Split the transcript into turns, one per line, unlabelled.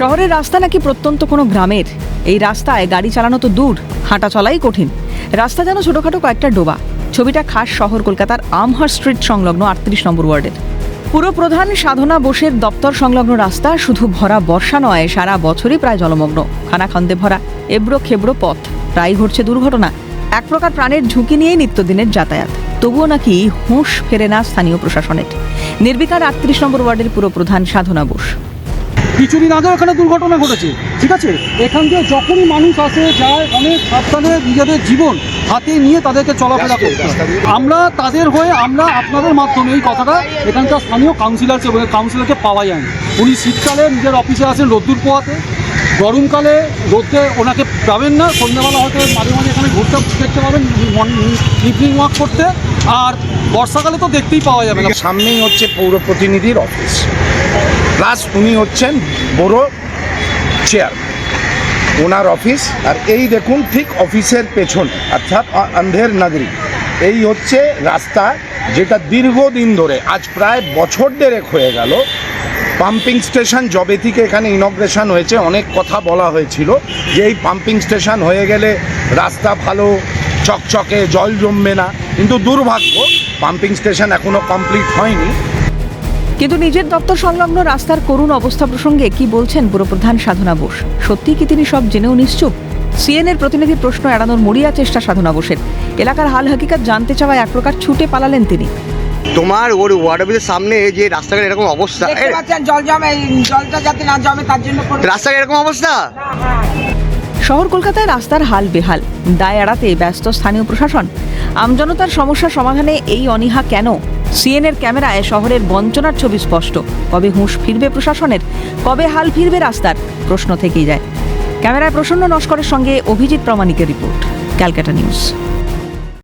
শহরের রাস্তা নাকি প্রত্যন্ত কোনো গ্রামের? এই রাস্তায় গাড়ি চালানো তো দূর, হাঁটা চলাই কঠিন। রাস্তা যেন ছোটখাটো কয়েকটা ডোবা। ছবিটা খাস শহর কলকাতার আমহার স্ট্রিট সংলগ্ন আটত্রিশ নম্বর ওয়ার্ডের। পুরপ্রধান সাধনা বোসের দপ্তর সংলগ্ন রাস্তা শুধু ভরা বর্ষা নয়, সারা বছরই প্রায় জলমগ্ন। খানাখন্দে ভরা, এবড়ো খেবড়ো পথ প্রায় ঘটছে দুর্ঘটনা। এক প্রকার প্রাণের ঝুঁকি নিয়েই নিত্যদিনের যাতায়াত। তবুও নাকি হুঁশ ফেরে না স্থানীয় প্রশাসনের। নির্বিকার আটত্রিশ নম্বর ওয়ার্ডের পুরপ্রধান সাধনা বোস।
কিছুদিন আগেও এখানে দুর্ঘটনা ঘটেছে ঠিক আছে? এখান দিয়ে যখনই মানুষ আসে যায় অনেক সাবধানে নিজেদের জীবন হাতে নিয়ে তাদেরকে চলাফেরা করতে। আমরা তাদের হয়ে আমরা আপনাদের মাধ্যমে এই কথাটা এখানকার স্থানীয় কাউন্সিলরকে কাউন্সিলরকে পাওয়া যায় উনি শীতকালে নিজের অফিসে আসেন রোদ্দুর পোয়াতে গরমকালে রোদে ওনাকে পাবেন না। সন্ধ্যাবেলা হয়তো মাঝে মাঝে এখানে ঘুরতে দেখতে পাবেন ইভিনিং ওয়াক করতে। আর বর্ষাকালে তো দেখতেই পাওয়া যাবে না।
সামনেই হচ্ছে পৌর প্রতিনিধির অফিস প্লাস উনি হচ্ছেন বড় চেয়ার ওনার অফিস আর এই দেখুন ঠিক অফিসের পেছন, অর্থাৎ অন্ধের নগরী। এই হচ্ছে রাস্তা যেটা দীর্ঘদিন ধরে, আজ প্রায় বছর দেড়েক হয়ে গেল পাম্পিং স্টেশন জবে থেকে এখানে ইনগ্রেশন হয়েছে, অনেক কথা বলা হয়েছিল যে এই পাম্পিং স্টেশন হয়ে গেলে রাস্তা ভালো, চকচকে, জল জমবে না। কিন্তু দুর্ভাগ্য পাম্পিং স্টেশন এখনও কমপ্লিট হয়নি।
কিন্তু নিজের দপ্তর সংলগ্ন রাস্তার করুণ অবস্থা প্রসঙ্গে কি বলছেন পুরপ্রধান সাধনা বোস? সত্যি কি তিনি সব জেনেও নিশ্চুপ? সিএনএর প্রতিনিধির প্রশ্ন এড়ানোর মরিয়া চেষ্টা সাধনা বোসের। এলাকার হাল হাকিকাত জানতে চাওয়ায় এক প্রকার ছুটে পালালেন তিনি।
তোমার ওর ওয়ার্ড অফিসের সামনে যে রাস্তাঘাট এরকম অবস্থা
জল জমে জলটা যাতে না জমে তার জন্য
রাস্তাঘাট এরকম অবস্থা?
শহর কলকাতায় রাস্তার হাল বেহাল। দায় এড়াতে ব্যস্ত স্থানীয় প্রশাসন। আমজনতার সমস্যা সমাধানে এই অনীহা কেন? সিএনএর ক্যামেরায় শহরের বঞ্চনার ছবি স্পষ্ট। কবে হুঁশ ফিরবে প্রশাসনের? কবে হাল ফিরবে রাস্তার? প্রশ্ন থেকেই যায়। ক্যামেরায় প্রসন্ন নস্করের সঙ্গে অভিজিৎ প্রামাণিকের রিপোর্ট, ক্যালকাটা নিউজ।